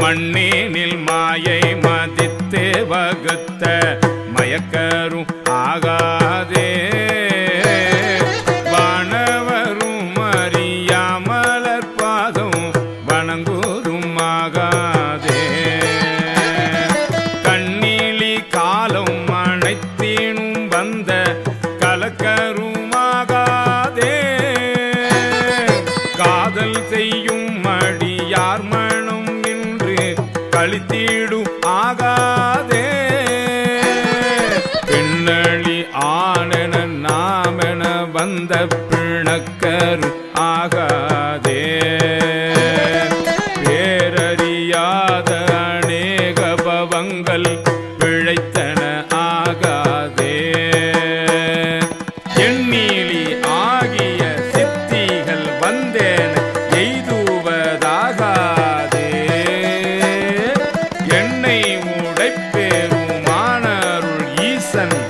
மண்ணீனில் மாயை மதித்து வகுத்த மயக்கரும் ஆகாதே. வானவரும் அறியாமலர் பாதம் வணங்குதும் ஆகாதே. கண்ணிலி காலம் அனைத்தினும் வந்த கலக்கரும் ஆகாதே. காதல் செய்யும் அடியார் மனம் நின்று கழித்தீடும் ஆகாதே? பின்னணி ஆனென நாமென வந்த பிணக்கரு ஆகாதே. பேரறியாத அநேக பவங்கள் பிழைத்த Listen.